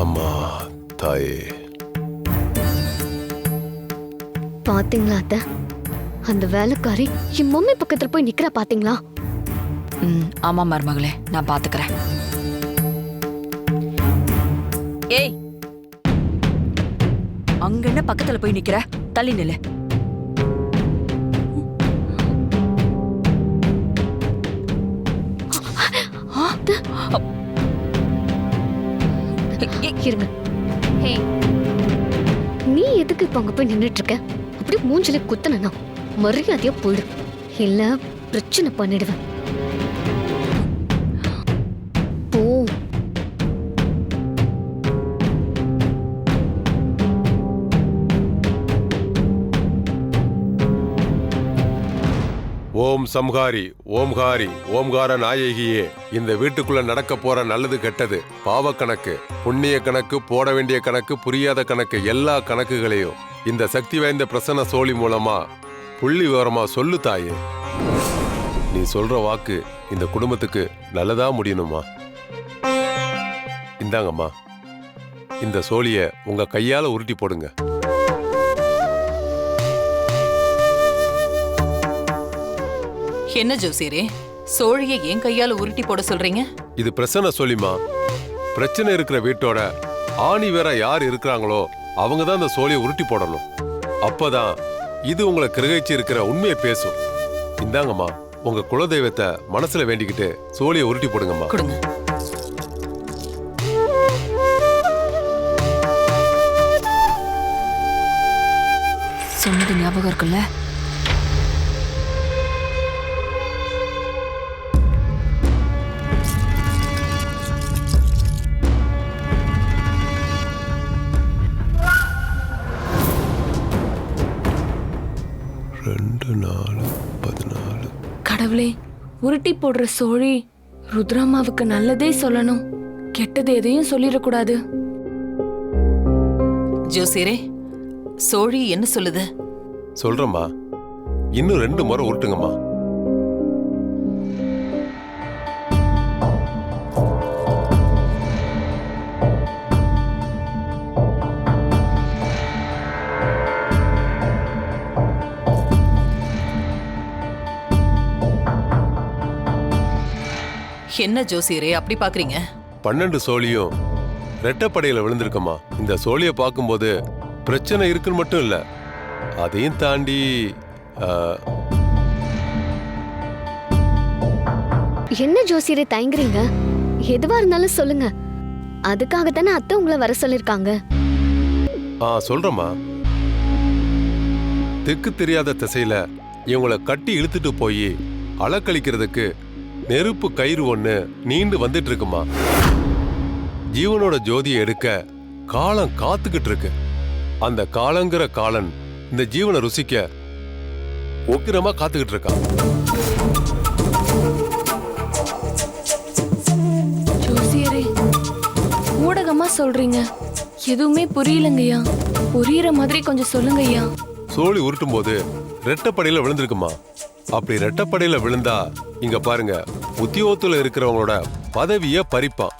அம்மா தாயே. பாத்தீங்களா அத்த? அந்த வேலைக்காரி என் மம்மி பக்கத்துல போய் நிக்கிற பாத்தீங்களா? ம் ஆமா மருமகளே. நான் பாத்துக்கிறேன். ஏய்! அங்க என்ன பக்கத்துல போய் நிக்கிற? தள்ளி நில்லு. இருங்க ஹே. நீ எதுக்கு இப்ப அங்க போய் நின்னுட்டு இருக்க அப்படியே மூஞ்சில குத்தனா மரியாதையா போயிடு இல்ல பிரச்சனை பண்ணிடுவேன். ஓம் சம்ஹாரி ஓம்காரி ஓம்கார நாயகியே. இந்த வீட்டுக்குள்ள நடக்க போற நல்லது கெட்டது பாவ கணக்கு புண்ணிய கணக்கு போட வேண்டிய கணக்கு புரியாத கணக்கு எல்லா கணக்குகளையும் இந்த சக்தி வாய்ந்த பிரசன்ன சோழி மூலமா புள்ளி விவரமா சொல்லு தாயே. நீ சொல்ற வாக்கு இந்த குடும்பத்துக்கு நல்லதா முடியணுமா? இந்தாங்கம்மா. இந்த சோழிய உங்க கையால உருட்டி போடுங்க. என்ன ஜோசியரே? சோழியை என் கையால உருட்டி போட சொல்றீங்க? இது பிரச்சனை சொல்லிமா பிரச்சனை இருக்கிற வீட்டோட ஆணி வேற யார் இருக்கிறாங்களோ அவங்க தான் அந்த சோழியை உருட்டி போடணும். அப்பதான் இது உங்களை கிரகிச்சு இருக்கிற உண்மையை பேசும். இந்தாங்கம்மா உங்க குலதெய்வத்தை மனசுல வேண்டிக்கிட்டு சோழியை உருட்டி போடுங்கம்மா. கொடுங்க. சொன்னது ஞாபகம் இருக்குல்ல? நாலு பதினாலு. கடவுளே உருட்டி போடுற சோழி ருத்ராமாவுக்கு நல்லதே சொல்லணும். கெட்டது எதையும் சொல்லிடக்கூடாது. ஜோசியரே சோழி என்ன சொல்லுது? சொல்றேம்மா. இன்னும் ரெண்டு முறை உருட்டுங்கம்மா. என்ன ஜோசியரே அப்படி பாக்குறீங்க? பன்னெண்டு சோழியும் ரெட்டப்படையில விழுந்திருக்கம்மா இந்த சோழியை பார்க்கும்போது பிரச்சனை இருக்குன்னு மட்டும் இல்ல. அதையும் தாண்டி என்ன ஜோசியரை தயங்குறீங்க? எதுவா இருந்தாலும் சொல்லுங்க. அதுக்காக தானே அத்தை உங்களை வர சொல்லிருக்காங்க. ஆ சொல்றேம்மா. திக்கு தெரியாத திசையில இவங்கள கட்டி இழுத்துட்டு போய் அலக்கழிக்கிறதுக்கு நெருப்பு கயிறு ஒண்ணு நீண்டு வந்துட்டு இருக்குமா ஜீவனோட ஜோதியை எடுக்க காலம் காத்துக்கிட்டு இருக்கு. அந்த காலங்கிற காலன் இந்த ஜீவனை ருசிக்க உக்கிரமா காத்துக்கிட்டு இருக்கான். ஊடகமா சொல்றீங்க. எதுவுமே புரியலங்கய்யா. புரியுற மாதிரி கொஞ்சம் சொல்லுங்கய்யா. சோழி உருட்டும் போது ரெட்டப்படையில விழுந்திருக்குமா? அப்படி ரெட்டப்படையில விழுந்தா இங்க பாருங்க உத்தியோகத்துல இருக்கிறவங்களோட பதவிய பறிப்பான்.